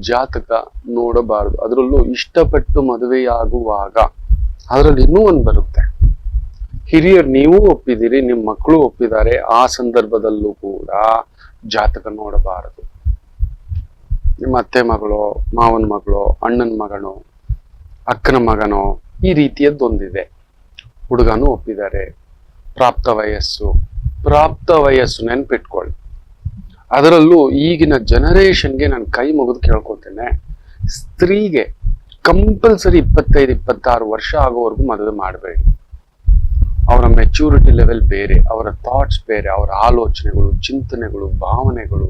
ಜಾತಕ ನೋಡಬಾರದು. ಅದರಲ್ಲೂ ಇಷ್ಟಪಟ್ಟು ಮದುವೆಯಾಗುವಾಗ ಅದರಲ್ಲಿ ಇನ್ನೂ ಒಂದು ಬರುತ್ತೆ. ಹಿರಿಯರು ನೀವು ಒಪ್ಪಿದ್ದೀರಿ ನಿಮ್ಮ ಮಕ್ಕಳು ಒಪ್ಪಿದ್ದಾರೆ, ಆ ಸಂದರ್ಭದಲ್ಲೂ ಕೂಡ ಜಾತಕ ನೋಡಬಾರದು. ನಿಮ್ಮ ಅತ್ತೆ ಮಗಳು, ಮಾವನ ಮಗಳು, ಅಣ್ಣನ ಮಗನು, ಅಕ್ಕನ ಮಗನೋ, ಈ ರೀತಿಯದ್ದೊಂದಿದೆ. ಹುಡುಗನೂ ಒಪ್ಪಿದ್ದಾರೆ. ಪ್ರಾಪ್ತ ವಯಸ್ಸು ಪ್ರಾಪ್ತ ವಯಸ್ಸು ನೆನ್ಪಿಟ್ಕೊಳ್ಳಿ. ಅದರಲ್ಲೂ ಈಗಿನ ಜನರೇಷನ್ಗೆ ನಾನು ಕೈ ಮುಗಿದು ಕೇಳ್ಕೊತೇನೆ, ಸ್ತ್ರೀಗೆ ಕಂಪಲ್ಸರಿ ಇಪ್ಪತ್ತೈದು, ಇಪ್ಪತ್ತಾರು ವರ್ಷ ಆಗೋವರೆಗೂ ಮದುವೆ ಮಾಡಬೇಡಿ. ಅವರ ಮೆಚ್ಯೂರಿಟಿ ಲೆವೆಲ್ ಬೇರೆ, ಅವರ ಥಾಟ್ಸ್ ಬೇರೆ, ಅವರ ಆಲೋಚನೆಗಳು, ಚಿಂತನೆಗಳು, ಭಾವನೆಗಳು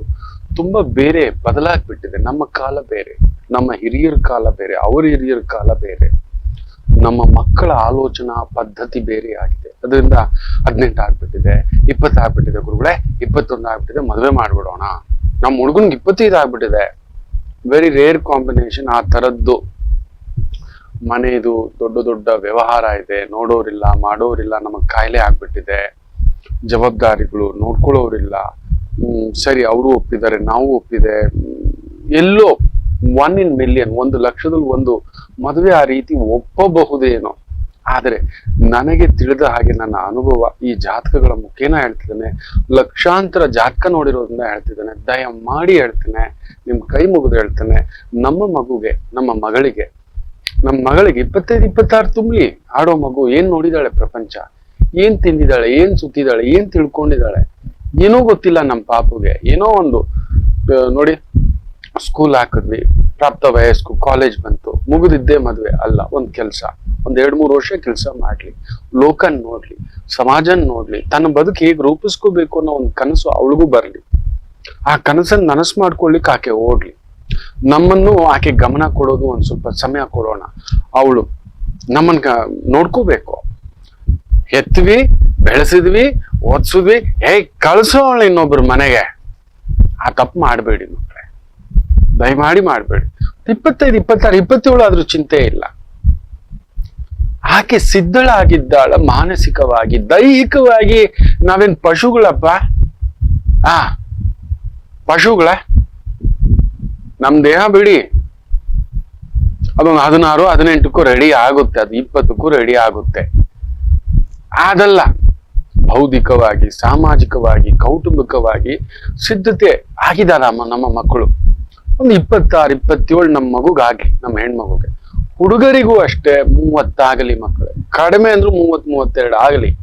ತುಂಬಾ ಬೇರೆ ಬದಲಾಗ್ಬಿಟ್ಟಿದೆ. ನಮ್ಮ ಕಾಲ ಬೇರೆ, ನಮ್ಮ ಹಿರಿಯರ ಕಾಲ ಬೇರೆ, ಅವರ ಹಿರಿಯರ ಕಾಲ ಬೇರೆ. ನಮ್ಮ ಮಕ್ಕಳ ಆಲೋಚನಾ ಪದ್ಧತಿ ಬೇರೆ ಆಗಿದೆ ಅದರಿಂದ ಹದಿನೆಂಟು ಆಗ್ಬಿಟ್ಟಿದೆ. ಇಪ್ಪತ್ತು ಆಗ್ಬಿಟ್ಟಿದೆ ಗುರುಗಳೇ, ಇಪ್ಪತ್ತೊಂದು ಆಗ್ಬಿಟ್ಟಿದೆ, ಮದುವೆ ಮಾಡ್ಬಿಡೋಣ. ನಮ್ಮ ಹುಡುಗನ್ಗೆ ಇಪ್ಪತ್ತೈದು ಆಗ್ಬಿಟ್ಟಿದೆ. ವೆರಿ ರೇರ್ ಕಾಂಬಿನೇಷನ್ ಆ ಥರದ್ದು. ಮನೆಯದು ದೊಡ್ಡ ದೊಡ್ಡ ವ್ಯವಹಾರ ಇದೆ, ನೋಡೋರಿಲ್ಲ, ಮಾಡೋರಿಲ್ಲ, ನಮಗೆ ಕಾಯಿಲೆ ಆಗ್ಬಿಟ್ಟಿದೆ. ಜವಾಬ್ದಾರಿಗಳು ನೋಡ್ಕೊಳ್ಳೋರಿಲ್ಲ. ಸರಿ, ಅವರು ಒಪ್ಪಿದ್ದಾರೆ, ನಾವು ಒಪ್ಪಿದೆ. ಎಲ್ಲೋ ಒನ್ ಇನ್ ಮಿಲಿಯನ್ ಒಂದು ಲಕ್ಷದಲ್ಲಿ ಒಂದು ಮದುವೆ ಆ ರೀತಿ ಒಪ್ಪಬಹುದೇನೋ. ಆದರೆ ನನಗೆ ತಿಳಿದ ಹಾಗೆ ನನ್ನ ಅನುಭವ ಈ ಜಾತಕಗಳ ಮುಖೇನ ಹೇಳ್ತಿದ್ದಾನೆ. ಲಕ್ಷಾಂತರ ಜಾತಕ ನೋಡಿರೋದ್ರಿಂದ ಹೇಳ್ತಿದ್ದಾನೆ. ದಯ ಮಾಡಿ ಹೇಳ್ತೇನೆ ನಿಮ್ ಕೈ ಮುಗಿದು ಹೇಳ್ತೇನೆ ನಮ್ಮ ಮಗುಗೆ, ನಮ್ಮ ಮಗಳಿಗೆ ನಮ್ಮ ಮಗಳಿಗೆ ಇಪ್ಪತ್ತೈದು, ಇಪ್ಪತ್ತಾರು ತುಂಬಲಿ ಆಡೋ ಮಗು ಏನ್ ನೋಡಿದಾಳೆ ಪ್ರಪಂಚ? ಏನ್ ತಿಂದಿದ್ದಾಳೆ ಏನ್ ಸುತ್ತಿದ್ದಾಳೆ ಏನ್ ತಿಳ್ಕೊಂಡಿದ್ದಾಳೆ ಏನೋ ಗೊತ್ತಿಲ್ಲ ನಮ್ಮ ಪಾಪುಗೆ. ಏನೋ ಒಂದು ನೋಡಿ ಸ್ಕೂಲ್ ಹಾಕಿದ್ವಿ. ಪ್ರಾಪ್ತ ವಯಸ್ಕು ಕಾಲೇಜ್ ಬಂತು. ಮುಗಿದಿದ್ದೇ ಮದುವೆ. ಅಲ್ಲ, ಒಂದು ಕೆಲ್ಸ. ಒಂದ್ ಎರಡ್ ಮೂರು ವರ್ಷ ಕೆಲಸ ಮಾಡ್ಲಿ, ಲೋಕನ್ ನೋಡ್ಲಿ, ಸಮಾಜನ್ ನೋಡ್ಲಿ, ತನ್ನ ಬದುಕು ಹೇಗ್ ರೂಪಿಸ್ಕೋಬೇಕು ಅನ್ನೋ ಒಂದು ಕನಸು ಅವಳಿಗೂ ಬರ್ಲಿ. ಆ ಕನಸನ್ನ ನನಸು ಮಾಡ್ಕೊಳ್ಲಿಕ್ಕೆ ಆಕೆ ಓಡ್ಲಿ. ನಮ್ಮನ್ನು ಆಕೆ ಗಮನ ಕೊಡೋದು ಒಂದ್ ಸ್ವಲ್ಪ ಸಮಯ ಕೊಡೋಣ. ಅವಳು ನಮ್ಮನ್ ನೋಡ್ಕೋಬೇಕು. ಎತ್ವಿ ಬೆಳೆಸಿದ್ವಿ, ಓದ್ಸಿದ್ವಿ ಹೇ ಅವಳು ಇನ್ನೊಬ್ರು ಮನೆಗೆ. ಆ ತಪ್ಪು ಮಾಡಬೇಡಿ ಮಕ್ಕಳೇ ದಯಮಾಡಿ ಮಾಡಬೇಡಿ. ಇಪ್ಪತ್ತೈದು, ಇಪ್ಪತ್ತಾರು ಇಪ್ಪತ್ತೇಳು ಆದ್ರೂ ಚಿಂತೆ ಇಲ್ಲ. ಆಕೆ ಸಿದ್ಧಳಾಗಿದ್ದಾಳ, ಮಾನಸಿಕವಾಗಿ, ದೈಹಿಕವಾಗಿ ನಾವೇನ್ ಪಶುಗಳಪ್ಪ? ಆ, ಪಶುಗಳ? ನಮ್ ದೇಹ ಬಿಡಿ. ಅದೊಂದು ಹದಿನಾರು, ಹದಿನೆಂಟಕ್ಕೂ ರೆಡಿ ಆಗುತ್ತೆ, ಅದು ಇಪ್ಪತ್ತಕ್ಕೂ ರೆಡಿ ಆಗುತ್ತೆ. ಆದಲ್ಲ, ಬೌದ್ಧಿಕವಾಗಿ, ಸಾಮಾಜಿಕವಾಗಿ, ಕೌಟುಂಬಿಕವಾಗಿ ಸಿದ್ಧತೆ ಆಗಿದಾರ ನಮ್ಮ ಮಕ್ಕಳು. ಒಂದು ಇಪ್ಪತ್ತಾರು, ಇಪ್ಪತ್ತೇಳು ನಮ್ಮ ಮಗುಗಾಗಿ, ನಮ್ಮ ಹೆಣ್ಮಗುಗೆ. ಹುಡುಗರಿಗೂ ಅಷ್ಟೇ ಮೂವತ್ತಾಗಲಿ ಮಕ್ಕಳು. ಕಡಿಮೆ ಅಂದ್ರೂ ಮೂವತ್ ಮೂವತ್ತೆರಡು ಆಗಲಿ.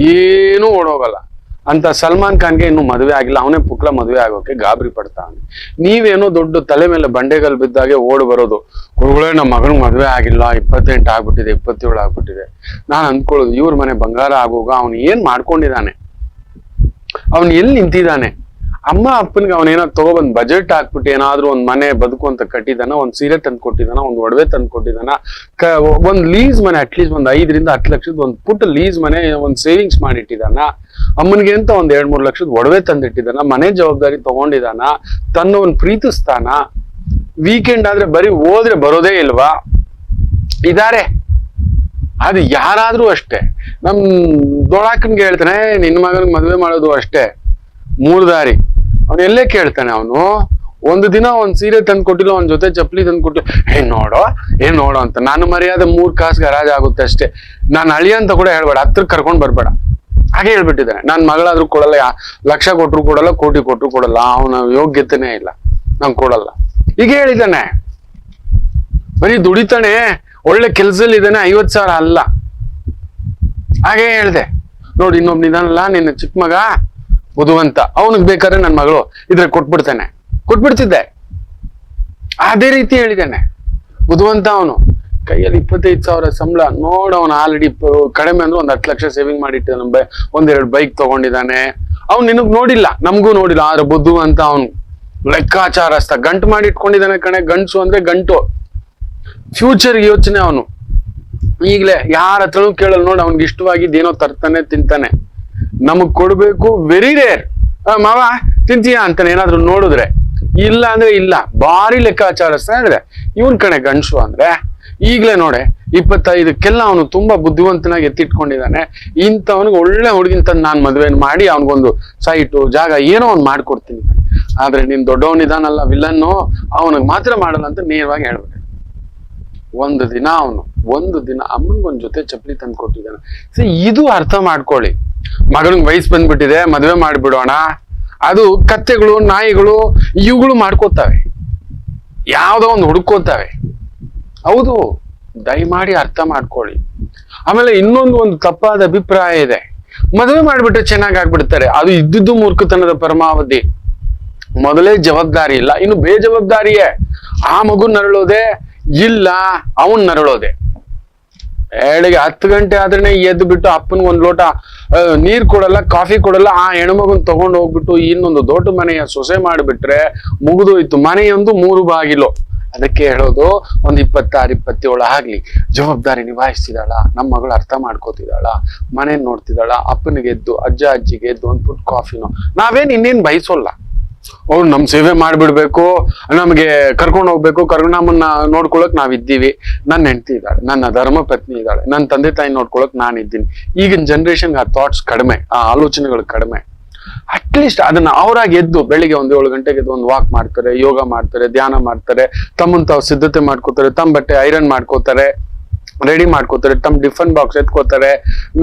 ಏನೂ ಓಡೋಗಲ್ಲ. ಅಂತ ಸಲ್ಮಾನ್ ಖಾನ್ಗೆ ಇನ್ನು ಮದುವೆ ಆಗಿಲ್ಲ. ಅವನೇ ಪುಕ್ಲ ಮದುವೆ ಆಗೋಕೆ ಗಾಬರಿ ಪಡ್ತಾನೆ. ನೀವೇನೋ ದೊಡ್ಡ ತಲೆ ಮೇಲೆ ಬಂಡೆಗಲ್ ಬಿದ್ದಾಗೆ ಓಡ್ ಬರೋದು. ಗುರುಗಳೇ, ನಮ್ಮ ಮಗನ ಮದುವೆ ಆಗಿಲ್ಲ. ಇಪ್ಪತ್ತೆಂಟು ಆಗ್ಬಿಟ್ಟಿದೆ, ಇಪ್ಪತ್ತೇಳು ಆಗ್ಬಿಟ್ಟಿದೆ. ನಾನು ಅಂದ್ಕೊಳ್ಳೋದು, ಇವ್ರ ಮನೆ ಬಂಗಾರ ಆಗೋಗ, ಅವನು ಏನ್ ಮಾಡ್ಕೊಂಡಿದ್ದಾನೆ? ಅವನು ಎಲ್ಲಿ ನಿಂತಿದ್ದಾನೆ? ಅಮ್ಮ ಅಪ್ಪನಿಗೆ ಅವನೇನೋ ತಗೊಬಂದ್ ಬಜೆಟ್ ಹಾಕ್ಬಿಟ್ಟು ಏನಾದ್ರೂ ಒಂದ್ ಮನೆ ಬದುಕು ಅಂತ ಕಟ್ಟಿದಾನ, ಒಂದ್ ಸೀರೆ ತಂದು ಕೊಟ್ಟಿದಾನ, ಒಂದ್ ಒಡವೆ ತಂದು ಕೊಟ್ಟಿದಾನ ಒಂದ್ ಲೀಸ್ ಮನೆ ಅಟ್ಲೀಸ್ಟ್ ಒಂದ್ ಐದರಿಂದ ಹತ್ತು ಲಕ್ಷದ ಒಂದ್ ಪುಟ್ಟ ಲೀಸ್ ಮನೆ ಒಂದ್ ಸೇವಿಂಗ್ಸ್ ಮಾಡಿಟ್ಟಿದಾನ. ಅಮ್ಮನಿಗೆ ಅಂತ ಒಂದ್ ಎರಡ್ ಮೂರ್ ಲಕ್ಷದ ಒಡವೆ ತಂದಿಟ್ಟಿದಾನ, ಮನೆ ಜವಾಬ್ದಾರಿ ತಗೊಂಡಿದಾನ ತನ್ನ ಒಂದ್ ಪ್ರೀತಿಸ್ತಾನ. ವೀಕೆಂಡ್ ಆದ್ರೆ ಬರೀ ಹೋದ್ರೆ ಬರೋದೇ ಇಲ್ವಾ? ಇದಾರೆ. ಅದು ಯಾರಾದ್ರೂ ಅಷ್ಟೇ. ನಮ್ ದೊಳಾಕನ್ಗೆ ಹೇಳ್ತಾನೆ ನಿನ್ನ ಮಗನಿಗೆ ಮದುವೆ ಮಾಡೋದು ಅಷ್ಟೇ. ಮೂರು ದಾರಿ. ಅವನು ಎಲ್ಲೇ ಕೇಳ್ತಾನೆ ಅವನು, ಒಂದು ದಿನ ಒಂದ್ ಸೀರೆ ತಂದು ಕೊಟ್ಟಿಲ್ಲ, ಒಂದ್ ಜೊತೆ ಚಪ್ಪಲಿ ತಂದು ಕೊಟ್ಟಿಲ್ಲ ಏನ್ ನೋಡೋ ಏನ್ ನೋಡೋ ಅಂತ. ನಾನು ಮರ್ಯಾದೆ ಮೂರ್ ಕಾಸು ಗರಾಜ್ ಆಗುತ್ತೆ ಅಷ್ಟೇ. ನಾನು ಅಳಿ ಅಂತ ಕೂಡ ಹೇಳ್ಬೇಡ ಹತ್ರಕ್ಕೆ ಕರ್ಕೊಂಡ್ ಬರ್ಬೇಡ. ಹಾಗೆ ಹೇಳ್ಬಿಟ್ಟಿದ್ದಾನೆ. ನನ್ನ ಮಗಳಾದ್ರೂ ಕೊಡಲ್ಲ ಲಕ್ಷ ಕೊಟ್ರು ಕೊಡಲ್ಲ, ಕೋಟಿ ಕೊಟ್ರು ಕೊಡಲ್ಲ. ಅವನ ಯೋಗ್ಯತೆನೇ ಇಲ್ಲ. ನಂಗೆ ಕೊಡಲ್ಲ. ಈಗ ಹೇಳಿದ್ದಾನೆ, ಬರೀ ದುಡಿತಾನೆ, ಒಳ್ಳೆ ಕೆಲ್ಸದಲ್ಲಿ ಇದ್ದಾನೆ ಐವತ್ ಸಾವಿರ ಅಲ್ಲ. ಹಾಗೆ ಹೇಳ್ದೆ. ನೋಡಿ ಇನ್ನೊಬ್ನಿದಾನಲ್ಲ ನಿನ್ನ ಚಿಕ್ಕ ಮಗ ಬುಧವಂತ. ಅವನಿಗೆ ಬೇಕಾದ್ರೆ ನನ್ನ ಮಗಳು ಇದ್ರೆ ಕೊಟ್ಬಿಡ್ತಾನೆ. ಕೊಟ್ಬಿಡ್ತಿದ್ದೆ. ಅದೇ ರೀತಿ ಹೇಳಿದ್ದಾನೆ. ಬುದುವಂತ ಅವನು, ಕೈಯಲ್ಲಿ ಇಪ್ಪತ್ತೈದು ಸಾವಿರ ಸಂಬಳ, ನೋಡ ಅವನು ಆಲ್ರೆಡಿ ಕಡಿಮೆ ಅಂದ್ರೆ ಒಂದ್ ಹತ್ತು ಲಕ್ಷ ಸೇವಿಂಗ್ ಮಾಡಿಟ್ಟಿದ್ದಾನೆ ಒಂದೆರಡು ಬೈಕ್ ತಗೊಂಡಿದ್ದಾನೆ. ಅವ್ನು ನಿನಗ್ ನೋಡಿಲ್ಲ, ನಮಗೂ ನೋಡಿಲ್ಲ, ಆದ್ರೆ ಬುದ್ಧು ಅಂತ ಅವನು ಲೆಕ್ಕಾಚಾರಸ್ತ ಗಂಟು ಮಾಡಿ ಇಟ್ಕೊಂಡಿದ್ದಾನೆ ಕಣೆ ಗಂಟು ಅಂದ್ರೆ ಗಂಟು. ಫ್ಯೂಚರ್ ಯೋಚನೆ ಅವನು. ಈಗಲೇ ಯಾರ ಹತ್ರನೂ ಕೇಳಲ್ಲ ನೋಡಿ, ಅವ್ನಿಗೆ ಇಷ್ಟವಾಗಿದ್ದು ಏನೋ ತರ್ತಾನೆ, ತಿಂತಾನೆ. ನಮಗ್ ಕೊಡ್ಬೇಕು ವೆರಿ ರೇರ್ ಮಾವ, ತಿಂತೀಯಾ ಅಂತಾನೆ ಏನಾದ್ರು ನೋಡಿದ್ರೆ. ಇಲ್ಲ ಅಂದ್ರೆ ಇಲ್ಲ, ಭಾರಿ ಲೆಕ್ಕಾಚಾರಸ್ತಾ ಅಂದ್ರೆ ಇವನ್ ಕಣೆ ಗಂಡಸು ಅಂದ್ರೆ, ಈಗ್ಲೇ ನೋಡೆ, ಇಪ್ಪತ್ತೈದಕ್ಕೆಲ್ಲ ಅವನು ತುಂಬಾ ಬುದ್ಧಿವಂತನಾಗಿ ಎತ್ತಿಟ್ಕೊಂಡಿದ್ದಾನೆ. ಇಂಥವನಿಗೆ ಒಳ್ಳೆ ಹುಡುಗಿನ ತಂದು ನಾನು ಮದುವೆ ಮಾಡಿ ಅವನಿಗೊಂದು ಸೈಟು, ಜಾಗ ಏನೋ ಅವ್ನು ಮಾಡ್ಕೊಡ್ತೀನಿ. ಆದ್ರೆ ನೀನ್ ದೊಡ್ಡವನಿದಾನಲ್ಲ ವಿಲನ್ನು ಅವನಿಗೆ ಮಾತ್ರ ಮಾಡಲ್ಲ ಅಂತ ನೇರವಾಗಿ ಹೇಳ್ಬೇಕು ಒಂದು ದಿನ ಅವನು, ಒಂದು ದಿನ ಅಮ್ಮನ್ಗೊಂದ್ ಜೊತೆ ಚಪ್ಪಲಿ ತಂದು ಕೊಟ್ಟಿದ್ದಾನೆ. ಸೊ, ಇದು ಅರ್ಥ ಮಾಡ್ಕೊಳ್ಳಿ. ಮಗನಿಗೆ ವಯಸ್ಸು ಬಂದ್ಬಿಟ್ಟಿದೆ, ಮದುವೆ ಮಾಡಿಬಿಡೋಣ. ಅದು ಕತ್ತೆಗಳು, ನಾಯಿಗಳು, ಇವುಗಳು ಮಾಡ್ಕೋತಾವೆ. ಯಾವ್ದೋ ಒಂದು ಹುಡುಕೋತಾವೆ. ಹೌದು, ದಯಮಾಡಿ ಅರ್ಥ ಮಾಡ್ಕೊಳ್ಳಿ. ಆಮೇಲೆ ಇನ್ನೊಂದು ಒಂದು ತಪ್ಪಾದ ಅಭಿಪ್ರಾಯ ಇದೆ. ಮದುವೆ ಮಾಡಿಬಿಟ್ರೆ ಚೆನ್ನಾಗಿ ಆಗ್ಬಿಡ್ತಾರೆ. ಅದು ಇದ್ದಿದ್ದು ಮೂರ್ಖತನದ ಪರಮಾವಧಿ. ಮೊದಲೇ ಜವಾಬ್ದಾರಿ ಇಲ್ಲ. ಇನ್ನು ಬೇಜವಾಬ್ದಾರಿಯೇ. ಆ ಮಗು ನರಳೋದೆ ಇಲ್ಲ, ಅವನ್ ನರಳೋದೆ. ಏಳಿಗೆ ಹತ್ತು ಗಂಟೆ ಆದ್ರೆ ಎದ್ದು ಬಿಟ್ಟು ಅಪ್ಪನ ಒಂದ್ ಲೋಟ ನೀರು ಕೊಡಲ್ಲ, ಕಾಫಿ ಕೊಡಲ್ಲ, ಆ ಹೆಣ್ಮಗನ್ ತಗೊಂಡು ಹೋಗ್ಬಿಟ್ಟು ಇನ್ನೊಂದು ದೊಡ್ಡ ಮನೆಯ ಸೊಸೆ ಮಾಡಿಬಿಟ್ರೆ ಮುಗಿದೋಯ್ತು. ಮನೆಯೊಂದು ಮೂರು ಬಾಗಿಲು. ಅದಕ್ಕೆ ಹೇಳೋದು ಒಂದ್ ಇಪ್ಪತ್ತಾರು, ಇಪ್ಪತ್ತೇಳು ಆಗ್ಲಿ. ಜವಾಬ್ದಾರಿ ನಿಭಾಯಿಸ್ತಿದ್ದಾಳ ನಮ್ಮ ಮಗಳು ಅರ್ಥ ಮಾಡ್ಕೋತಿದ್ದಾಳ ಮನೆ ನೋಡ್ತಿದ್ದಾಳ, ಅಪ್ಪನಿಗೆ ಎದ್ದು, ಅಜ್ಜ, ಅಜ್ಜಿಗೆ ಎದ್ದು ಒಂದು ಫುಟ್ ಕಾಫಿನೋ. ನಾವೇನ್ ಇನ್ನೇನ್ ಬಯಸೋಲ್ಲ. ಅವ್ರು ನಮ್ ಸೇವೆ ಮಾಡ್ಬಿಡ್ಬೇಕು, ನಮಗೆ ಕರ್ಕೊಂಡು ಹೋಗ್ಬೇಕು ಕರ್ಕೊಂಡು ನಮ್ಮನ್ನ ನೋಡ್ಕೊಳಕ್ ನಾವ್ ಇದ್ದೀವಿ ನನ್ನ ಹೆಂಡತಿ ಇದ್ದಾಳೆ, ನನ್ನ ಧರ್ಮ ಪತ್ನಿ ಇದ್ದಾಳೆ ನನ್ನ ತಂದೆ ತಾಯಿ ನೋಡ್ಕೊಳಕ್ ನಾನು ಇದ್ದೀನಿ ಈಗಿನ ಜನ್ರೇಷನ್ಗೆ ಆ ಥಾಟ್ಸ್ ಕಡಿಮೆ, ಆ ಆಲೋಚನೆಗಳು ಕಡಿಮೆ. ಅಟ್ಲೀಸ್ಟ್ ಅದನ್ನ ಅವರಾಗಿ ಎದ್ದು ಬೆಳಿಗ್ಗೆ ಒಂದ್ ಏಳು ಗಂಟೆಗೆ ಎದ್ದು ಒಂದು ವಾಕ್ ಮಾಡ್ತಾರೆ, ಯೋಗ ಮಾಡ್ತಾರೆ, ಧ್ಯಾನ ಮಾಡ್ತಾರೆ, ತಮ್ಮನ್ ತಾವು ಸಿದ್ಧತೆ ಮಾಡ್ಕೋತಾರೆ ತಮ್ಮ ಬಟ್ಟೆ ಐರನ್ ಮಾಡ್ಕೋತಾರೆ ರೆಡಿ ಮಾಡ್ಕೋತಾರೆ ತಮ್ಮ ಡಿಫನ್ ಬಾಕ್ಸ್ ಎತ್ಕೋತಾರೆ,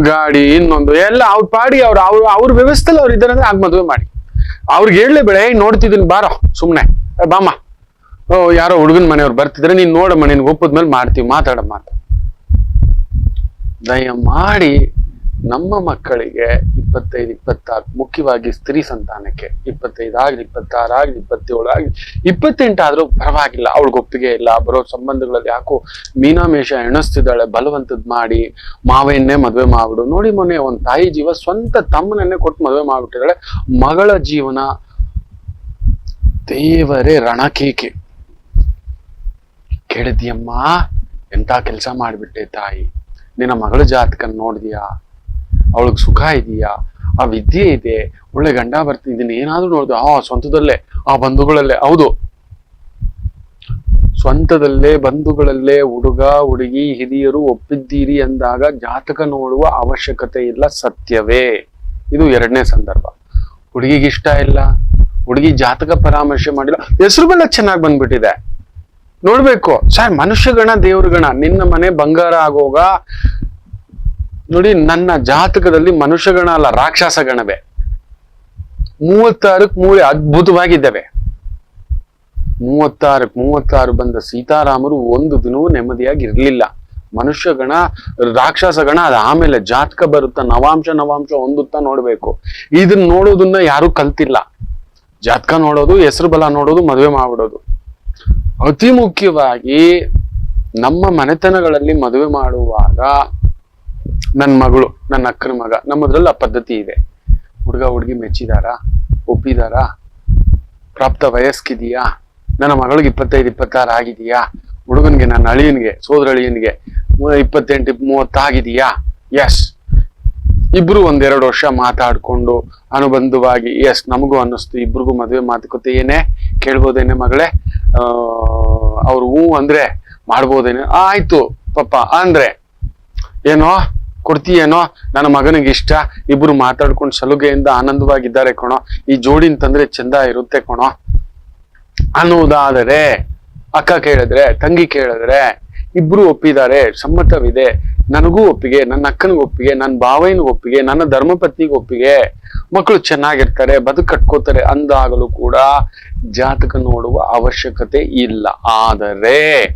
ಗಾಡಿ ಇನ್ನೊಂದು, ಎಲ್ಲ ಅವ್ರ ಪಾಡಿ ಅವ್ರ ಅವ್ರ ಅವ್ರ ವ್ಯವಸ್ಥೆಲಿ ಅವ್ರು ಇದ್ದಾರೆ ಅಂದ್ರೆ ಆಗ ಮದುವೆ ಮಾಡಿ. ಅವ್ರಿಗೆ ಹೇಳಲೇ ಏಯ್ ನೋಡ್ತಿದ್ದೀನಿ ಬಾರೋ ಸುಮ್ಮನೆ ಬಾಮ್ಮ. ಓ, ಯಾರೋ ಹುಡುಗನ ಮನೆಯವ್ರು ಬರ್ತಿದ್ರೆ, ನೀನ್ ನೋಡಮ್ಮ, ನಿನ್ಗೆ ಒಪ್ಪದ್ಮೇಲೆ ಮಾಡ್ತೀವಿ, ಮಾತಾಡಮ್ಮ ಅಂತ. ದಯ ಮಾಡಿ ನಮ್ಮ ಮಕ್ಕಳಿಗೆ ಇಪ್ಪತ್ತೈದು, ಇಪ್ಪತ್ತಾರು, ಮುಖ್ಯವಾಗಿ ಸ್ತ್ರೀ ಸಂತಾನಕ್ಕೆ ಇಪ್ಪತ್ತೈದು ಆಗ್ಲಿ, ಇಪ್ಪತ್ತಾರು ಆಗ್ಲಿ, ಇಪ್ಪತ್ತೇಳು ಆಗ್ಲಿ ಇಪ್ಪತ್ತೆಂಟು ಆದ್ರೂ ಪರವಾಗಿಲ್ಲ ಒಪ್ಪಿಗೆ ಇಲ್ಲ. ಬರೋ ಸಂಬಂಧಗಳಲ್ಲಿ ಯಾಕೋ ಮೀನಾಮೇಷ ಎಣಿಸ್ತಿದ್ದಾಳೆ, ಬಲವಂತದ್ ಮಾಡಿ ಮಾವೆಯನ್ನೇ ಮದುವೆ ಮಾಡ್ಬಿಡು. ನೋಡಿ ಮೊನ್ನೆ ಒಂದ್ ತಾಯಿ ಜೀವ ಸ್ವಂತ ತಮ್ಮನನ್ನೇ ಕೊಟ್ಟು ಮದುವೆ ಮಾಡ್ಬಿಟ್ಟಿದ್ದಾಳೆ. ಮಗಳ ಜೀವನ ದೇವರೇ ರಣಕೇಕೆ. ಕೇಳಿದ್ಯಮ್ಮ ಎಂತ ಕೆಲಸ ಮಾಡ್ಬಿಟ್ಟೆ ತಾಯಿ? ನಿನ್ನ ಮಗಳ ಜಾತಕನ್ ನೋಡಿದ್ಯಾ? ಅವಳಿಗೆ ಸುಖ ಇದೆಯಾ? ಆ ವಿದ್ಯೆ ಇದೆ. ಒಳ್ಳೆ ಗಂಡ ಬರ್ತಿದ್ದೀನಿ ಏನಾದ್ರೂ ನೋಡ್ದು. ಆ ಸ್ವಂತದಲ್ಲೇ, ಆ ಬಂಧುಗಳಲ್ಲೇ. ಹೌದು. ಸ್ವಂತದಲ್ಲೇ, ಬಂಧುಗಳಲ್ಲೇ ಹುಡುಗ, ಹುಡುಗಿ, ಹಿರಿಯರು ಒಪ್ಪಿದ್ದೀರಿ ಅಂದಾಗ ಜಾತಕ ನೋಡುವ ಅವಶ್ಯಕತೆ ಇಲ್ಲ, ಸತ್ಯವೇ. ಇದು ಎರಡನೇ ಸಂದರ್ಭ. ಹುಡುಗಿಗೆ ಇಷ್ಟ ಇಲ್ಲ. ಹುಡುಗಿ ಜಾತಕ ಪರಾಮರ್ಶೆ ಮಾಡಿಲ್ಲ. ಹೆಸರು ಬೆಲ್ಲ ಚೆನ್ನಾಗಿ ಬಂದ್ಬಿಟ್ಟಿದೆ. ನೋಡ್ಬೇಕು. ಸರ್ ಮನುಷ್ಯ ಗಣ ದೇವ್ರ ಗಣ ನಿನ್ನ ಮನೆ ಬಂಗಾರ ಆಗೋಗ ನೋಡಿ, ನನ್ನ ಜಾತಕದಲ್ಲಿ ಮನುಷ್ಯ ಗಣ ಅಲ್ಲ ರಾಕ್ಷಸ ಗಣವೇ ಮೂವತ್ತಾರಕ್ಕೆ ಮೂಳೆ ಅದ್ಭುತವಾಗಿದ್ದಾವೆ. ಮೂವತ್ತಾರಕ್ಕೆ ಮೂವತ್ತಾರು ಬಂದ ಸೀತಾರಾಮರು ಒಂದು ದಿನವೂ ನೆಮ್ಮದಿಯಾಗಿ ಇರಲಿಲ್ಲ ಮನುಷ್ಯ ಗಣ ರಾಕ್ಷಸ ಗಣ ಅದು ಆಮೇಲೆ ಜಾತಕ ಬರುತ್ತಾ, ನವಾಂಶ ನವಾಂಶ ಹೊಂದುತ್ತಾ ನೋಡ್ಬೇಕು. ಇದನ್ನ ನೋಡೋದನ್ನ ಯಾರು ಕಲ್ತಿಲ್ಲ. ಜಾತಕ ನೋಡೋದು ಹೆಸರು ಬಲ ನೋಡೋದು, ಮದುವೆ ಮಾಡ್ಬಿಡೋದು. ಅತಿ ಮುಖ್ಯವಾಗಿ ನಮ್ಮ ಮನೆತನಗಳಲ್ಲಿ ಮದುವೆ ಮಾಡುವಾಗ ನನ್ನ ಮಗಳು ನನ್ನ ಅಕ್ಕನ ಮಗ, ನಮ್ಮದ್ರಲ್ಲಿ ಆ ಪದ್ಧತಿ ಇದೆ. ಹುಡುಗ ಹುಡುಗಿ ಮೆಚ್ಚಿದಾರಾ? ಒಪ್ಪಿದಾರಾ? ಪ್ರಾಪ್ತ ವಯಸ್ಕಿದೆಯಾ? ನನ್ನ ಮಗಳಿಗೆ ಇಪ್ಪತ್ತೈದು, ಇಪ್ಪತ್ತಾರು ಆಗಿದೆಯಾ? ಹುಡುಗನ್ಗೆ, ನನ್ನ ಅಳಿಯನ್ಗೆ, ಸೋದರ ಅಳಿಯನ್ಗೆ ಮೂವತ್ತು ಇಪ್ಪತ್ತೆಂಟು, ಮೂವತ್ತಾಗಿದೆಯಾ? ಎಸ್ ಇಬ್ರು ಒಂದೆರಡು ವರ್ಷ ಮಾತಾಡ್ಕೊಂಡು ಅನುಬಂಧವಾಗಿ ಎಸ್ ನಮಗೂ ಅನ್ನಿಸ್ತು. ಇಬ್ರಿಗೂ ಮದುವೆ ಮಾತುಕತೆ ಏನೇ? ಕೇಳ್ಬೋದೇನೆ ಮಗಳೇ? ಅವ್ರು ಹ್ಞೂ ಅಂದ್ರೆ ಮಾಡ್ಬೋದೇನೆ? ಆಯ್ತು ಪಪ್ಪ ಅಂದ್ರೆ? ಏನೋ? ಕೊಡ್ತೀಯೇನೋ? ನನ್ನ ಮಗನಿಗೆ ಇಷ್ಟ. ಇಬ್ರು ಮಾತಾಡ್ಕೊಂಡು ಸಲುಗೆಯಿಂದ ಆನಂದವಾಗಿದ್ದಾರೆ ಕಣೋ. ಈ ಜೋಡಿನ ತಂದ್ರೆ ಚಂದ ಇರುತ್ತೆ ಕಣೋ. ಅನ್ನುವುದಾದರೆ, ಅಕ್ಕ ಕೇಳಿದ್ರೆ, ತಂಗಿ ಕೇಳಿದ್ರೆ, ಇಬ್ರು ಒಪ್ಪಿದ್ದಾರೆ. ಸಮ್ಮತವಿದೆ. ನನಗೂ ಒಪ್ಪಿಗೆ, ನನ್ನ ಅಕ್ಕನಿಗೆ ಒಪ್ಪಿಗೆ, ನನ್ನ ಭಾವೈನಿಗೆ ಒಪ್ಪಿಗೆ, ನನ್ನ ಧರ್ಮಪತ್ನಿಗೆ ಒಪ್ಪಿಗೆ. ಮಕ್ಕಳು ಚೆನ್ನಾಗಿರ್ತಾರೆ, ಬದುಕು ಕಟ್ಕೋತಾರೆ ಅಂದಾಗಲೂ ಕೂಡ ಜಾತಕ ನೋಡುವ ಅವಶ್ಯಕತೆ ಇಲ್ಲ. ಆದರೆ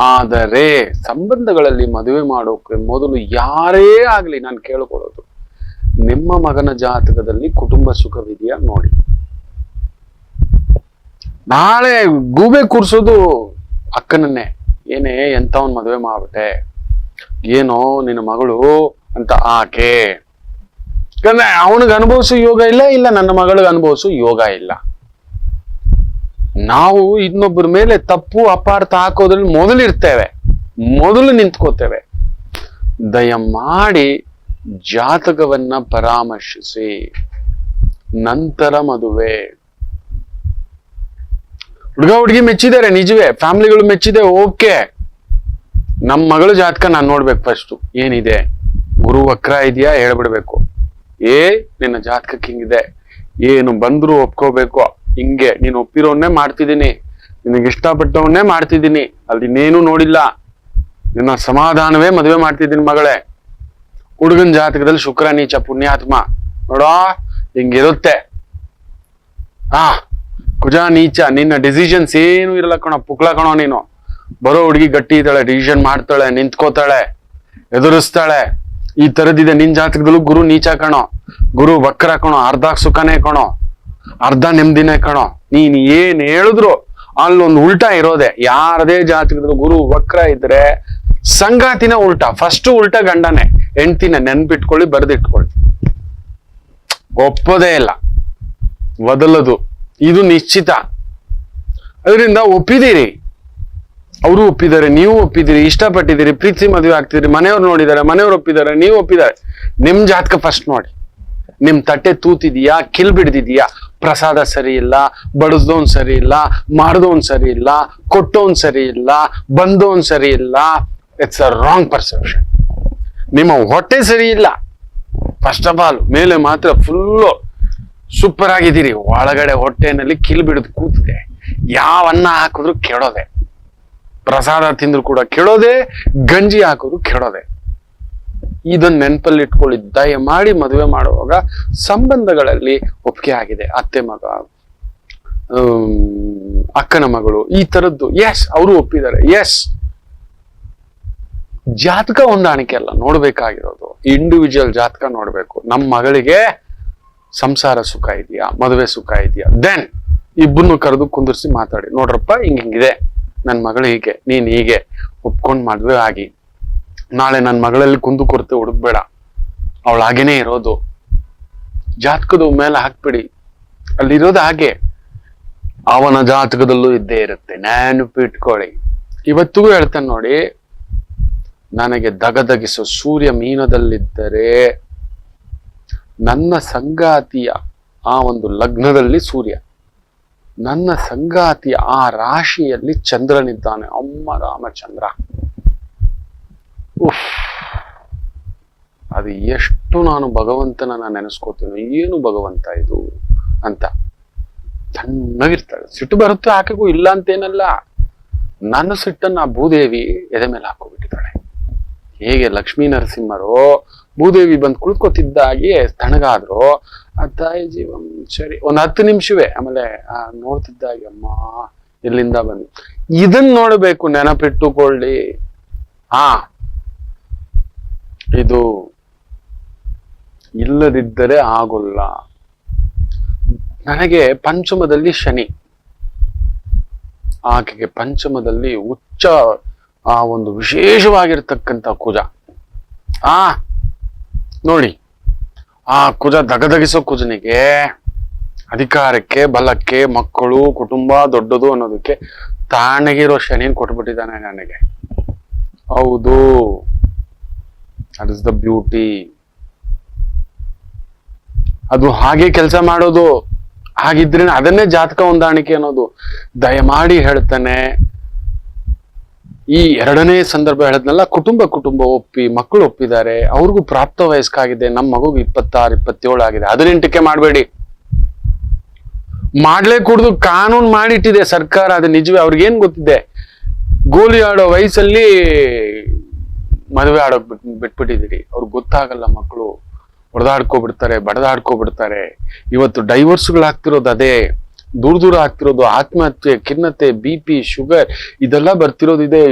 ಆದರೆ ಸಂಬಂಧಗಳಲ್ಲಿ ಮದುವೆ ಮಾಡೋಕೆ ಮೊದಲು ಯಾರೇ ಆಗಲಿ ನಾನು ಕೇಳಿಕೊಳ್ಳೋದು. ನಿಮ್ಮ ಮಗನ ಜಾತಕದಲ್ಲಿ ಕುಟುಂಬ ಸುಖವಿದೆಯಾ ನೋಡಿ. ನಾಳೆ ಗೂಬೆ ಕೂರ್ಸೋದು ಅಕ್ಕನನ್ನೇ. ಏನೇ ಎಂಥವನ್ ಮದುವೆ ಮಾಡ್ಬಿಟ್ಟೆ. ಏನೋ ನಿನ್ನ ಮಗಳು ಅಂತ ಆಕೆ. ಯಾಕಂದ್ರೆ ಅವನಿಗೆ ಅನುಭವಿಸೋ ಯೋಗ ಇಲ್ಲ ಇಲ್ಲ ನನ್ನ ಮಗಳಿಗೆ ಅನುಭವಿಸೋ ಯೋಗ ಇಲ್ಲ. ನಾವು ಇನ್ನೊಬ್ಬರ ಮೇಲೆ ತಪ್ಪು, ಅಪಾರ್ಥ ಹಾಕೋದ್ರಲ್ಲಿ ಮೊದಲಿರ್ತೇವೆ ಮೊದಲು ನಿಂತ್ಕೋತೇವೆ. ದಯಮಾಡಿ ಜಾತಕವನ್ನ ಪರಾಮರ್ಶಿಸಿ. ನಂತರ ಮದುವೆ. ಹುಡುಗ, ಹುಡುಗಿ ಮೆಚ್ಚಿದ್ದಾರೆ ನಿಜವೇ. ಫ್ಯಾಮಿಲಿಗಳು ಮೆಚ್ಚಿದೆ, ಓಕೆ. ನಮ್ಮ ಮಗಳ ಜಾತಕ ನಾನು ನೋಡ್ಬೇಕು ಫಸ್ಟ್ ಏನಿದೆ? ಗುರು ವಕ್ರ ಇದೆಯಾ? ಹೇಳ್ಬಿಡ್ಬೇಕು. ಏ, ನಿನ್ನ ಜಾತಕಕ್ಕೆ ಹಿಂಗಿದೆ. ಏನು ಬಂದ್ರು ಒಪ್ಕೋಬೇಕು. ಹಿಂಗೆ ನೀನು ಒಪ್ಪಿರೋನ್ನೇ ಮಾಡ್ತಿದ್ದೀನಿ. ನಿನಗೆ ಇಷ್ಟಪಟ್ಟವನ್ನೇ ಮಾಡ್ತಿದ್ದೀನಿ. ಅಲ್ಲಿ ಇನ್ನೇನು ನೋಡಿಲ್ಲ. ನಿನ್ನ ಸಮಾಧಾನವೇ ಮದುವೆ ಮಾಡ್ತಿದ್ದೀನಿ ಮಗಳೇ. ಹುಡುಗನ ಜಾತಕದಲ್ಲಿ ಶುಕ್ರ, ನೀಚ, ಪುಣ್ಯಾತ್ಮ. ನೋಡೋ, ಹಿಂಗಿರುತ್ತೆ. ಆ, ಕುಜ, ನೀಚ, ನಿನ್ನ ಡಿಸಿಷನ್ಸ್ ಏನು ಇರಲ್ಲ ಕಣೋ, ಪುಕ್ಳ ಕಣೋ ನೀನು. ಬರೋ ಹುಡುಗಿ ಗಟ್ಟಿ ಇದ್ದಾಳೆ ಡಿಸಿಷನ್ ಮಾಡ್ತಾಳೆ, ನಿಂತ್ಕೋತಾಳೆ, ಎದುರಿಸ್ತಾಳೆ. ಈ ತರದಿದೆ ನಿನ್ ಜಾತಕದಲ್ಲೂ ಗುರು ನೀಚ ಕಣೋ. ಗುರು ವಕ್ರ ಕಣೋ ಅರ್ಧ ಸುಖನೇ ಕಣೋ. ಅರ್ಧ ನೆಮ್ಮದಿನೇ ಕಣೋ. ನೀನ್ ಏನ್ ಹೇಳಿದ್ರು ಅಲ್ಲೊಂದು ಉಲ್ಟಾ ಇರೋದೆ. ಯಾರದೇ ಜಾತಿಗಿದ್ರು ಗುರು ವಕ್ರ ಇದ್ರೆ ಸಂಗಾತಿನ ಉಲ್ಟಾ ಫಸ್ಟ್ ಉಲ್ಟಾ ಗಂಡನೆ. ಹೆಂಡ್ತಿನ ನೆನ್ಪಿಟ್ಕೊಳ್ಳಿ, ಬರೆದಿಟ್ಕೊಳ್ಳಿ. ಒಪ್ಪೋದೇ ಇಲ್ಲ. ಬದಲದು ಇದು ನಿಶ್ಚಿತ. ಅದರಿಂದ ಒಪ್ಪಿದ್ದೀರಿ ಅವರು ಒಪ್ಪಿದ್ದಾರೆ, ನೀವು ಒಪ್ಪಿದ್ದೀರಿ ಇಷ್ಟಪಟ್ಟಿದ್ದೀರಿ ಪ್ರೀತಿ ಮದುವೆ ಆಗ್ತಿದ್ರಿ, ಮನೆಯವ್ರು ನೋಡಿದ್ದಾರೆ, ಮನೆಯವ್ರು ಒಪ್ಪಿದ್ದಾರೆ, ನೀವು ಒಪ್ಪಿದ್ದಾರೆ. ನಿಮ್ ಜಾತಕ ಫಸ್ಟ್ ನೋಡಿ. ನಿಮ್ ತಟ್ಟೆ ತೂತಿದೀಯಾ ಕಿಲ್ ಬಿಡ್ದಿದ್ಯಾ ಪ್ರಸಾದ ಸರಿ ಇಲ್ಲ ಬಡಿಸ್ದೋನ್ ಸರಿ ಇಲ್ಲ, ಮಾಡ್ದೋನ್ ಸರಿ ಇಲ್ಲ, ಕೊಟ್ಟೋನ್ ಸರಿ ಇಲ್ಲ, ಬಂದೋನ್ ಸರಿ ಇಲ್ಲ ಇಟ್ಸ್ ಅ ರಾಂಗ್ ಪರ್ಸೆಪ್ಷನ್ ನಿಮ್ಮ ಹೊಟ್ಟೆ ಸರಿ ಇಲ್ಲ. ಫಸ್ಟ್ ಆಫ್ ಆಲ್ ಮೇಲೆ ಮಾತ್ರ ಫುಲ್ಲು ಸೂಪರ್ ಆಗಿದ್ದೀರಿ. ಒಳಗಡೆ ಹೊಟ್ಟೆನಲ್ಲಿ ಕಿಲ್ ಬಿಡದು ಕೂತಿದೆ. ಯಾವ ಅನ್ನ ಹಾಕಿದ್ರು ಕೆಡೋದೆ. ಪ್ರಸಾದ ತಿಂದ್ರು ಕೂಡ ಕೆಡೋದೆ, ಗಂಜಿ ಹಾಕಿದ್ರು ಕೆಡೋದೆ. ಇದನ್ನ ನೆನಪಲ್ಲಿ ಇಟ್ಕೊಳ್ಳಿ ದಯಮಾಡಿ ಮದುವೆ ಮಾಡುವಾಗ ಸಂಬಂಧಗಳಲ್ಲಿ ಒಪ್ಪಿಗೆ ಆಗಿದೆ. ಅತ್ತೆ ಮಗ ಅಕ್ಕನ ಮಗಳು, ಈ ತರದ್ದು ಎಸ್ ಅವರು ಒಪ್ಪಿದ್ದಾರೆ ಎಸ್ ಜಾತಕ ಹೊಂದಾಣಿಕೆ ಅಲ್ಲ, ನೋಡ್ಬೇಕಾಗಿರೋದು. ಇಂಡಿವಿಜುವಲ್ ಜಾತಕ ನೋಡ್ಬೇಕು. ನಮ್ಮ ಮಗಳಿಗೆ ಸಂಸಾರ ಸುಖ ಇದೆಯಾ, ಮದುವೆ ಸುಖ ಇದೆಯಾ? ದೆನ್ ಇಬ್ಬರನ್ನು ಕರೆದು ಕುಂದಿರ್ಸಿ ಮಾತಾಡಿ. ನೋಡ್ರಪ್ಪ, ಹಿಂಗ್ ಹಿಂಗಿದೆ. ನನ್ನ ಮಗಳು ಹೀಗೆ, ನೀನ್ ಹೀಗೆ. ಒಪ್ಕೊಂಡ್ ಮದ್ವೆ ಆಗಿ. ನಾಳೆ ನನ್ನ ಮಗಳಲ್ಲಿ ಕುಂದು ಕೊರತೆ ಹುಡುಕ್ಬೇಡ. ಅವಳು ಹಾಗೇನೆ ಇರೋದು. ಜಾತಕದ ಮೇಲೆ ಹಾಕ್ಬಿಡಿ. ಅಲ್ಲಿರೋದು ಹಾಗೆ. ಅವನ ಜಾತಕದಲ್ಲೂ ಇದ್ದೇ ಇರುತ್ತೆ. ನೆನಪಿಟ್ಕೊಳ್ಳಿ ಇವತ್ತಿಗೂ ಹೇಳ್ತೇನೆ ನೋಡಿ, ನನಗೆ ದಗದಗಿಸೋ ಸೂರ್ಯ ಮೀನದಲ್ಲಿದ್ದರೆ ನನ್ನ ಸಂಗಾತಿಯ ಆ ಒಂದು ಲಗ್ನದಲ್ಲಿ ಸೂರ್ಯ. ನನ್ನ ಸಂಗಾತಿಯ ಆ ರಾಶಿಯಲ್ಲಿ ಚಂದ್ರನಿದ್ದಾನೆ. ಅಮ್ಮ ರಾಮಚಂದ್ರ ಉಫ್. ಅದು ಎಷ್ಟು ನಾನು ಭಗವಂತನ ನೆನೆಸ್ಕೋತೀನೋ ಏನು ಭಗವಂತ ಇದು ಅಂತ. ತಣ್ಣಗಿರ್ತಾಳೆ. ಸಿಟ್ಟು ಬರುತ್ತೆ, ಆಕೆಗೂ ಇಲ್ಲ ಅಂತೇನಲ್ಲ. ನನ್ನ ಸಿಟ್ಟನ್ನ ಆ ಭೂದೇವಿ ಎದೆ ಮೇಲೆ ಹಾಕೋಬಿಟ್ಟಿದ್ದಾಳೆ. ಹೇಗೆ ಲಕ್ಷ್ಮೀ ನರಸಿಂಹರು, ಭೂದೇವಿ ಬಂದು ಕುಳಿತುಕೊತಿದ್ದಾಗೆ ತಣ್ಣಗಾದ್ರು ಆ ತಾಯಿ ಜೀವಂ ಸರಿ, ಒಂದ್ ಹತ್ತು ನಿಮಿಷವೇ, ಆಮೇಲೆ, ಆ, ನೋಡ್ತಿದ್ದಾಗೆ, ಅಮ್ಮ ಎಲ್ಲಿಂದ ಬಂದು. ಇದನ್ನ ನೋಡ್ಬೇಕು, ನೆನಪಿಟ್ಟುಕೊಳ್ಳಿ. ಹಾ. ಇದು ಇಲ್ಲದಿದ್ದರೆ ಆಗೋಲ್ಲ. ನನಗೆ ಪಂಚಮದಲ್ಲಿ ಶನಿ. ಆಕೆಗೆ ಪಂಚಮದಲ್ಲಿ ಉಚ್ಚ ಆ ಒಂದು ವಿಶೇಷವಾಗಿರ್ತಕ್ಕಂಥ ಕುಜ. ಆ, ನೋಡಿ, ಆ ಕುಜ ದಗದಗಿಸೋ ಕುಜನಿಗೆ ಅಧಿಕಾರಕ್ಕೆ, ಬಲಕ್ಕೆ, ಮಕ್ಕಳು, ಕುಟುಂಬ ದೊಡ್ಡದು ಅನ್ನೋದಕ್ಕೆ ತಾಣಗಿರೋ ಶನಿನ್ ಕೊಟ್ಬಿಟ್ಟಿದ್ದಾನೆ ನನಗೆ. ಹೌದು. ದಟ್ ಇಸ್ ದ ಬ್ಯೂಟಿ ಅದು ಹಾಗೆ ಕೆಲಸ ಮಾಡೋದು ಹಾಗಿದ್ರೆ ಅದನ್ನೇ ಜಾತಕ ಹೊಂದಾಣಿಕೆ ಅನ್ನೋದು. ದಯಮಾಡಿ ಹೇಳ್ತಾನೆ. ಈ ಎರಡನೇ ಸಂದರ್ಭ ಹೇಳದ್ನಲ್ಲ, ಕುಟುಂಬ ಕುಟುಂಬ ಒಪ್ಪಿ, ಮಕ್ಕಳು ಒಪ್ಪಿದ್ದಾರೆ, ಅವ್ರಿಗೂ ಪ್ರಾಪ್ತ ವಯಸ್ಕಾಗಿದೆ ನಮ್ಮ ಮಗು ಇಪ್ಪತ್ತಾರು, ಇಪ್ಪತ್ತೇಳು ಆಗಿದೆ. ಹದಿನೆಂಟಕ್ಕೆ ಮಾಡಬೇಡಿ. ಮಾಡ್ಲೇ ಕುಡ್ದು ಕಾನೂನು ಮಾಡಿಟ್ಟಿದೆ ಸರ್ಕಾರ, ಅದು ನಿಜವೇ, ಅವ್ರಿಗೇನ್ ಗೊತ್ತಿದೆ? ಗೋಲಿ ಆಡೋ ವಯಸ್ಸಲ್ಲಿ ಮದುವೆ ಆಡೋಕ್ ಬಿಟ್, ಬಿಟ್ಬಿಟ್ಟಿದ್ದೀರಿ. ಅವ್ರಿಗೆ ಗೊತ್ತಾಗಲ್ಲ ಮಕ್ಕಳು ಹೊಡೆದಾಡ್ಕೊಬಿಡ್ತಾರೆ ಬಡದಾಡ್ಕೊಬಿಡ್ತಾರೆ. ಇವತ್ತು ಡೈವರ್ಸ್ಗಳಾಗ್ತಿರೋದು ಅದೇ. ದೂರ ದೂರ ಆಗ್ತಿರೋದು ಆತ್ಮಹತ್ಯೆ, ಖಿನ್ನತೆ, ಬಿ ಪಿ, ಶುಗರ್, ಇದೆಲ್ಲ ಬರ್ತಿರೋದು ಇದೆ.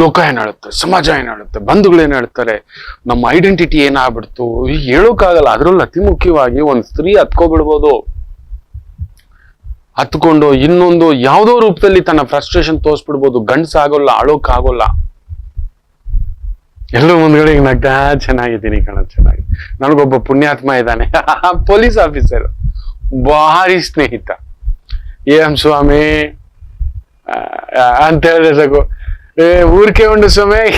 ಲೋಕ ಏನ್ ಹೇಳುತ್ತೆ? ಸಮಾಜ ಏನ್ ಹೇಳುತ್ತೆ? ಬಂಧುಗಳು ಹೇಳ್ತಾರೆ? ನಮ್ಮ ಐಡೆಂಟಿಟಿ ಏನಾಗ್ಬಿಡ್ತು? ಹೇಳೋಕ್ಕಾಗಲ್ಲ. ಅದರಲ್ಲಿ ಅತಿ ಮುಖ್ಯವಾಗಿ ಒಂದ್ ಸ್ತ್ರೀ ಹತ್ಕೊಬಿಡ್ಬೋದು. ಹತ್ಕೊಂಡು ಇನ್ನೊಂದು ಯಾವುದೋ ರೂಪದಲ್ಲಿ ತನ್ನ ಫ್ರಸ್ಟ್ರೇಷನ್ ತೋರಿಸ್ಬಿಡ್ಬೋದು. ಗಂಡ್ಸ್ ಆಗೋಲ್ಲ ಅಳೋಕ್ ಆಗೋಲ್ಲ ಎಲ್ಲರೂ ಮುಂದ್ಗಡೆ ಈಗ ನಗ್ತಾ ಚೆನ್ನಾಗಿದ್ದೀನಿ ಕಣ ಚೆನ್ನಾಗಿ. ನನಗೊಬ್ಬ ಪುಣ್ಯಾತ್ಮ ಇದ್ದಾನೆ. Police officer. ಭಾರಿ ಸ್ನೇಹಿತ. ಏಂ ಸ್ವಾಮಿ? ಆ, ಅಂತ ಹೇಳಿದ್ರೆ ಸಾಕು. ಏ ಊರ್ಕೆ ಉಂಡು ಸ್ವಾಮಿ?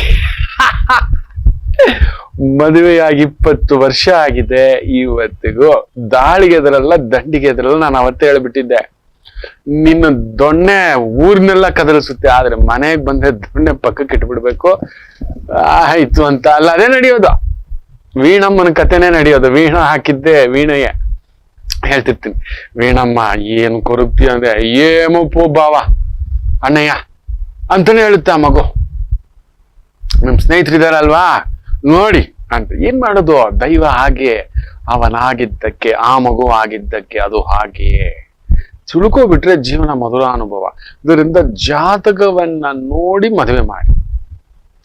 ಮದುವೆಯಾಗಿ ಇಪ್ಪತ್ತು ವರ್ಷ ಆಗಿದೆ. ಇವತ್ತಿಗೂ ದಾಳಿಗೆ ದಂಡಿಗೆದ್ರಲ್ಲ ನಾನು ಅವತ್ತೇ ಹೇಳ್ಬಿಟ್ಟಿದ್ದೆ. ನಿನ್ನ ದೊಣ್ಣೆ ಊರ್ನೆಲ್ಲ ಕದಲಿಸುತ್ತೆ, ಆದ್ರೆ ಮನೆಗೆ ಬಂದ್ರೆ ದೊಣ್ಣೆ ಪಕ್ಕಕ್ಕೆ ಇಟ್ಬಿಡ್ಬೇಕು. ಆಯ್ತು ಅಂತ ಅಲ್ಲ, ಅದೇ ನಡೆಯೋದು. ವೀಣಮ್ಮನ ಕಥೆನೇ ನಡೆಯೋದು. ವೀಣ ಹಾಕಿದ್ದೆ ವೀಣೆಯೇ ಹೇಳ್ತಿರ್ತೀನಿ. ವೀಣಮ್ಮ, ಏನ್ ಕೊರಗ್ತಿ ಅಂದ್ರೆ ಏಮೋ ಪೋ ಬಾವ ಅಣ್ಣಯ್ಯ ಅಂತಾನೆ ಹೇಳುತ್ತೆ ಆ ಮಗು. ನಿಮ್ ಸ್ನೇಹಿತರಿದಾರಲ್ವಾ? ನೋಡಿ ಅಂತ. ಏನ್ ಮಾಡೋದು? ದೈವ ಹಾಗೆ, ಅವನಾಗಿದ್ದಕ್ಕೆ, ಆ ಮಗು ಆಗಿದ್ದಕ್ಕೆ, ಅದು ಹಾಗೆಯೇ. ತಿಳ್ಕೊಬಿಟ್ರೆ ಜೀವನ ಮಧುರ ಅನುಭವ. ಇದರಿಂದ ಜಾತಕವನ್ನ ನೋಡಿ ಮದುವೆ ಮಾಡಿ.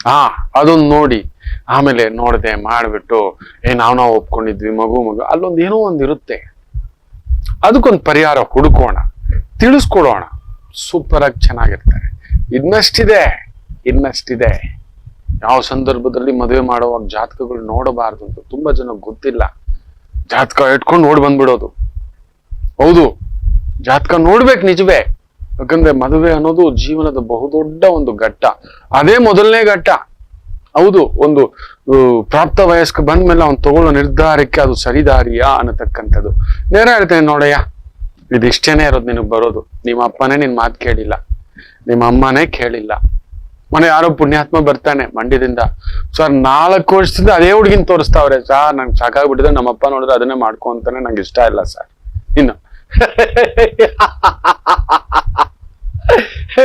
ಆ, ಅದೊಂದು ನೋಡಿ. ಆಮೇಲೆ ನೋಡದೆ ಮಾಡಿಬಿಟ್ಟು, ಏ, ನಾವು ನಾವು ಒಪ್ಕೊಂಡಿದ್ವಿ, ಮಗು ಮಗು, ಅಲ್ಲೊಂದು ಏನೋ ಒಂದ್ ಇರುತ್ತೆ. ಅದಕ್ಕೊಂದು ಪರಿಹಾರ ಹುಡುಕೋಣ. ತಿಳಿಸ್ಕೊಡೋಣ. ಸೂಪರ್ ಆಗಿ ಚೆನ್ನಾಗಿರ್ತಾರೆ. ಇನ್ನಷ್ಟಿದೆ. ಇನ್ನಷ್ಟಿದೆ. ಯಾವ ಸಂದರ್ಭದಲ್ಲಿ ಮದುವೆ ಮಾಡುವಾಗ ಜಾತಕಗಳು ನೋಡಬಾರ್ದು ಅಂತ ತುಂಬಾ ಜನ ಗೊತ್ತಿಲ್ಲ. ಜಾತಕ ಇಟ್ಕೊಂಡು ನೋಡಿ ಬಂದ್ಬಿಡೋದು. ಹೌದು. ಜಾತಕ ನೋಡ್ಬೇಕು ನಿಜವೇ. ಯಾಕಂದ್ರೆ ಮದುವೆ ಅನ್ನೋದು ಜೀವನದ ಬಹುದೊಡ್ಡ ಒಂದು ಘಟ್ಟ. ಅದೇ ಮೊದಲನೇ ಘಟ್ಟ. ಹೌದು, ಒಂದು ಪ್ರಾಪ್ತ ವಯಸ್ಕ ಬಂದ್ಮೇಲೆ ಅವ್ನು ತಗೊಳ್ಳೋ ನಿರ್ಧಾರಕ್ಕೆ ಅದು ಸರಿದಾರಿಯಾ ಅನ್ನತಕ್ಕಂಥದ್ದು. ನೇರ ಹೇಳ್ತೇನೆ ನೋಡಯ್ಯ, ಇದಿಷ್ಟೇನೆ ಇರೋದು ನಿನಗೆ ಬರೋದು. ನಿಮ್ಮ ಅಪ್ಪನೇ ನಿನ್ ಮಾತು ಕೇಳಿಲ್ಲ. ನಿಮ್ಮ ಅಮ್ಮನೇ ಕೇಳಿಲ್ಲ. ಮನೆ ಯಾರೋ ಪುಣ್ಯಾತ್ಮ ಬರ್ತಾನೆ ಮಂಡ್ಯದಿಂದ. ಸರ್, ನಾಲ್ಕು ವರ್ಷದಿಂದ ಅದೇ ಹುಡುಗಿನ ತೋರಿಸ್ತಾವ್ರೆ. ಸರ್, ನಂಗೆ ಸಾಕಾಗ್ಬಿಟ್ಟಿದೆ. ನಮ್ಮಪ್ಪ ನೋಡಿದ್ರೆ ಅದನ್ನೇ ಮಾಡ್ಕೊಂತಾನೆ ನಂಗೆ ಇಷ್ಟ ಇಲ್ಲ, ಸರ್. ಇನ್ನು.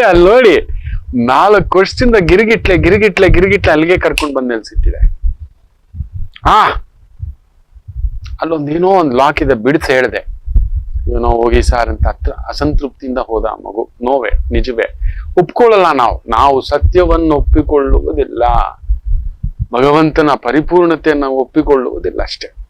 ಅಲ್ಲಿ ನೋಡಿ, ನಾಲ್ಕು ವರ್ಷದಿಂದ ಗಿರಿಗಿಟ್ಲೆ ಗಿರಿಗಿಟ್ಲೆ ಗಿರಿಗಿಟ್ಲೆ ಅಲ್ಲಿಗೆ ಕರ್ಕೊಂಡು ಬಂದ ನಿಲ್ಸಿಟ್ಟಿದೆ. ಆ, ಅಲ್ಲೊಂದ್ ಏನೋ ಒಂದು ಲಾಕ್ ಇದೆ, ಬಿಡಿಸಿ ಹೇಳ್ದೆ. ಏನೋ ಹೋಗಿ ಸಾರ್ ಅಂತ ಹತ್ರ ಅಸಂತೃಪ್ತಿಯಿಂದ ಹೋದ ಮಗು. ನೋವೆ, ನಿಜವೇ. ಒಪ್ಕೊಳ್ಳಲ್ಲ ನಾವು. ನಾವು ಸತ್ಯವನ್ನು ಒಪ್ಪಿಕೊಳ್ಳುವುದಿಲ್ಲ. ಭಗವಂತನ ಪರಿಪೂರ್ಣತೆಯನ್ನು ಒಪ್ಪಿಕೊಳ್ಳುವುದಿಲ್ಲ ಅಷ್ಟೇ.